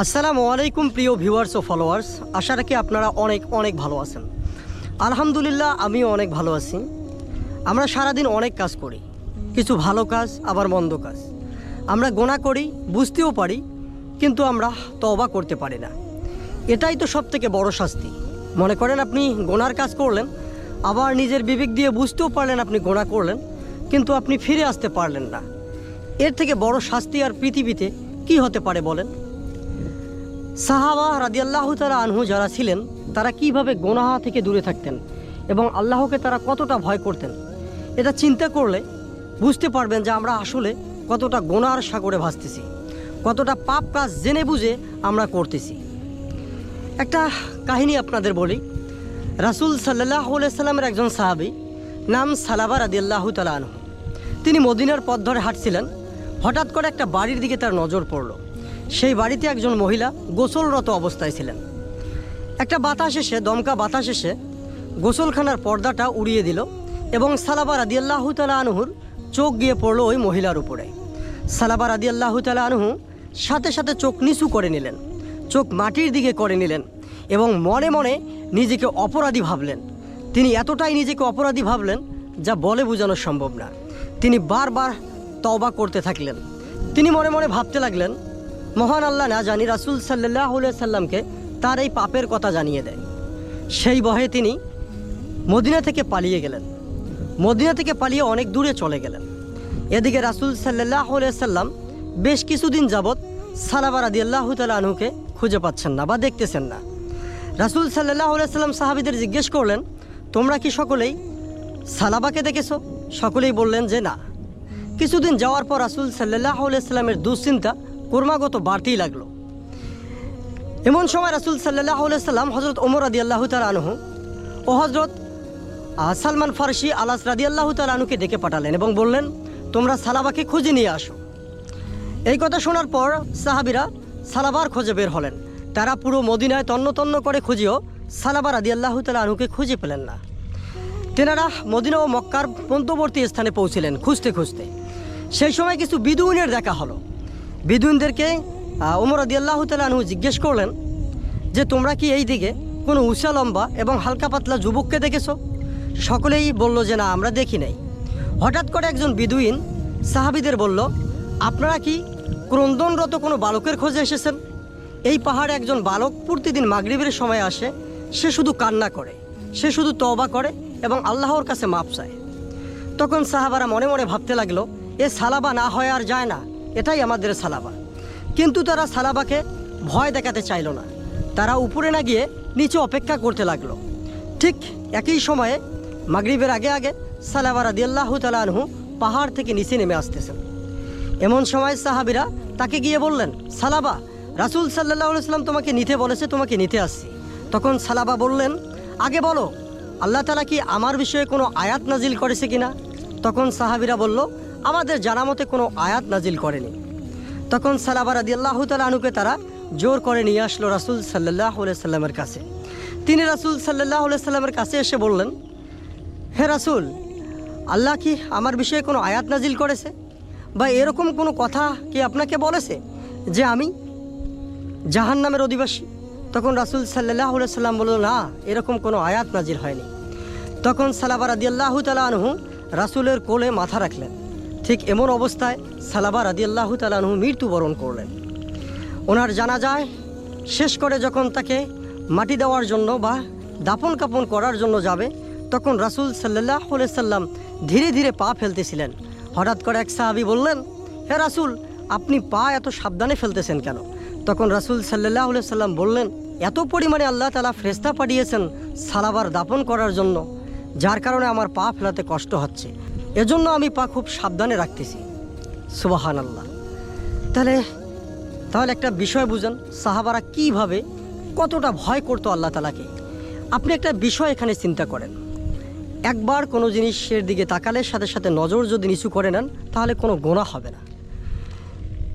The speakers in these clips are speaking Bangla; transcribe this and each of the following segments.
আসসালামু আলাইকুম প্রিয় ভিউয়ার্স ও ফলোয়ার্স। আশা রাখি আপনারা অনেক অনেক ভালো আছেন। আলহামদুলিল্লাহ আমিও অনেক ভালো আছি। আমরা সারাদিন অনেক কাজ করি। কিছু ভালো কাজ, আবার মন্দ কাজ। আমরা গোনা করি, বুঝতেও পারি, কিন্তু আমরা তবা করতে পারি না। এটাই তো সব থেকে বড় শাস্তি। মনে করেন আপনি গোনার কাজ করলেন, আবার নিজের বিবেক দিয়ে বুঝতেও পারলেন আপনি গোনা করলেন, কিন্তু আপনি ফিরে আসতে পারলেন না। এর থেকে বড় শাস্তি আর পৃথিবীতে কি হতে পারে বলেন? সাহাবা রাদিয়াল্লাহ তালা আনহু যারা ছিলেন, তারা কীভাবে গোনাহা থেকে দূরে থাকতেন এবং আল্লাহকে তারা কতটা ভয় করতেন? এটা চিন্তা করলে বুঝতে পারবেন যে আমরা আসলে কতটা গোনার সাগরে ভাসতেছি, কতটা পাপ কাজ জেনে বুঝে আমরা করতেছি। একটা কাহিনী আপনাদের বলি। রাসুল সাল্লাহ সাল্লামের একজন সাহাবি নাম সালাবা রাদিয়াল্লাহু তালা আনহু। তিনি মদিনার পথ ধরে হাঁটছিলেন। হঠাৎ করে একটা বাড়ির দিকে তার নজর পড়ল। সেই বাড়িতে একজন মহিলা গোসলরত অবস্থায় ছিলেন। একটা বাতাস এসে, দমকা বাতাস এসে গোসলখানার পর্দাটা উড়িয়ে দিল এবং সালাবা রাদিয়াল্লাহু তালা আনহুর চোখ গিয়ে পড়ল ওই মহিলার উপরে। সালাবা রাদিয়াল্লাহু তালা আনহু সাথে সাথে চোখ নিচু করে নিলেন, চোখ মাটির দিকে করে নিলেন এবং মনে মনে নিজেকে অপরাধী ভাবলেন। তিনি এতটাই নিজেকে অপরাধী ভাবলেন যা বলে বোঝানো সম্ভব না। তিনি বারবার তওবা করতে থাকলেন। তিনি মনে মনে ভাবতে লাগলেন মহান আল্লাহ না জানি রাসুল সাল্লাহ সাল্লামকে তার এই পাপের কথা জানিয়ে দেয়। সেই বহে তিনি মদিনা থেকে পালিয়ে গেলেন। মদিনা থেকে পালিয়ে অনেক দূরে চলে গেলেন। এদিকে রাসুল সাল্লাহ সাল্লাম বেশ কিছুদিন যাবৎ সালাবা রাদি আল্লাহ আনহুকে খুঁজে পাচ্ছেন না বা দেখতেছেন না। রাসুল সাল্লাহ সাল্লাম সাহাবিদের জিজ্ঞেস করলেন, তোমরা কি সকলেই সালাবাকে দেখেছ? সকলেই বললেন যে, না। কিছুদিন যাওয়ার পর রাসুল সাল্লাহ সাল্লামের দুশ্চিন্তা ক্রমাগত বাড়তেই লাগল। এমন সময় রাসুল সাল্লাহ সাল্লাম হজরত ওমর আদি আল্লাহ আনহু ও হজরত সালমান ফারসি আলাস রাদি আল্লাহ আনুকে ডেকে পাঠালেন এবং বললেন, তোমরা সালাবাকে খুঁজে নিয়ে আসো। এই কথা শোনার পর সাহাবিরা সালাবার খোঁজে বের হলেন। তারা পুরো মদিনায় তন্ন তন্ন করে খুঁজেও সালাবার আদি আল্লাহ আনুকে খুঁজে পেলেন না। তেনারা মদিনা ও মক্কার মধ্যবর্তী স্থানে পৌঁছিলেন খুঁজতে খুঁজতে। সেই সময় কিছু বিদুইনের দেখা হলো। বিদুইনদেরকে ওমর আদি আল্লাহ আনহু জিজ্ঞেস করলেন যে, তোমরা কি এই দিকে কোনো উষা লম্বা এবং হালকা পাতলা যুবককে দেখেছ? সকলেই বলল যে, না, আমরা দেখি নাই। হঠাৎ করে একজন বিদুইন সাহাবিদের বলল, আপনারা কি ক্রন্দনরত কোনো বালকের খোঁজে এসেছেন? এই পাহাড়ে একজন বালক প্রতিদিন মাগরিবের সময় আসে, সে শুধু কান্না করে, সে শুধু তওবা করে এবং আল্লাহর কাছে মাপ চায়। তখন সাহাবারা মনে মনে ভাবতে লাগল, এ সালাবা না হয় আর যায় না। এটাই আমাদের সালাবা। কিন্তু তারা সালাবাকে ভয় দেখাতে চাইল না। তারা উপরে না গিয়ে নিচে অপেক্ষা করতে লাগল। ঠিক একই সময়ে মাগরিবের আগে আগে সালাবা রাদিয়াল্লাহ তালা আনহু পাহাড় থেকে নিচে নেমে আসতেছেন। এমন সময় সাহাবিরা তাকে গিয়ে বললেন, সালাবা, রাসুল সাল্লাহ সাল্লাম তোমাকে নিতে বলেছে, তোমাকে নিতে আসছি। তখন সালাবা বললেন, আগে বলো, আল্লাহ তালা কি আমার বিষয়ে কোনো আয়াত নাজিল করেছে কিনা? তখন সাহাবিরা বলল আমাদের জানা মতে কোনো আয়াত নাজিল করেনি। তখন সালাবা রাদি আল্লাহ তালুকে তারা জোর করে নিয়ে আসলো রাসুল সাল্লাহ সাল্লামের কাছে। তিনি রাসুল সাল্লাহ সাল্লামের কাছে এসে বললেন, হে রাসুল, আল্লাহ কি আমার বিষয়ে কোনো আয়াত নাজিল করেছে? বা এরকম কোনো কথা কি আপনাকে বলেছে যে আমি জাহান নামের অধিবাসী? তখন রাসুল সাল্লাহ সাল্লাম বলল না, এরকম কোনো আয়াত নাজিল হয়নি। তখন সালাবা রাদিয়াল্লাহু তালা আনহু রাসুলের কোলে মাথা রাখলেন। ঠিক এমন অবস্থায় সালাবা রাদিয়াল্লাহু তালা আনহু মৃত্যুবরণ করলেন। ওনার জানা যায় শেষ করে যখন তাকে মাটি দেওয়ার জন্য বা দাপন কাপন করার জন্য যাবে, তখন রাসুল সাল্লাহ সাল্লাম ধীরে ধীরে পা ফেলতেছিলেন। হঠাৎ করে এক সাহাবি বললেন, হে রাসুল, আপনি পা এত সাবধানে ফেলতেছেন কেন? তখন রাসুল সাল্লাহ সাল্লাম বললেন, এত পরিমাণে আল্লাহ তালা ফ্রেস্তা পাঠিয়েছেন সালাবার দাপন করার জন্য, যার কারণে আমার পা ফেলাতে কষ্ট হচ্ছে। এজন্য আমি পা খুব সাবধানে রাখতেছি। সুবাহান আল্লাহ তাহলে তাহলে একটা বিষয় বুঝেন, সাহাবারা কীভাবে, কতটা ভয় করতো আল্লাহ তালাকে আপনি একটা বিষয় এখানে চিন্তা করেন। একবার কোনো জিনিসের দিকে তাকালে, সাথে সাথে নজর যদি নিচু করে নেন, তাহলে কোনো গোনা হবে না।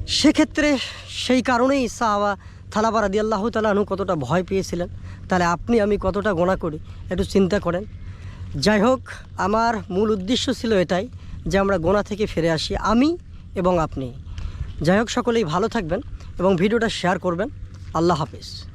সেক্ষেত্রে সেই কারণেই সাহাবা থালাবা রাদি আল্লাহ তালাহু কতটা ভয় পেয়েছিলেন, তাহলে আপনি আমি কতটা গোনা করি, একটু চিন্তা করেন। যাই হোক, আমার মূল উদ্দেশ্য ছিল এটাই যে আমরা গোনা থেকে ফিরে আসি, আমি এবং আপনি। যাই হোক, সকলেই ভালো থাকবেন এবং ভিডিওটা শেয়ার করবেন। আল্লাহ হাফেজ।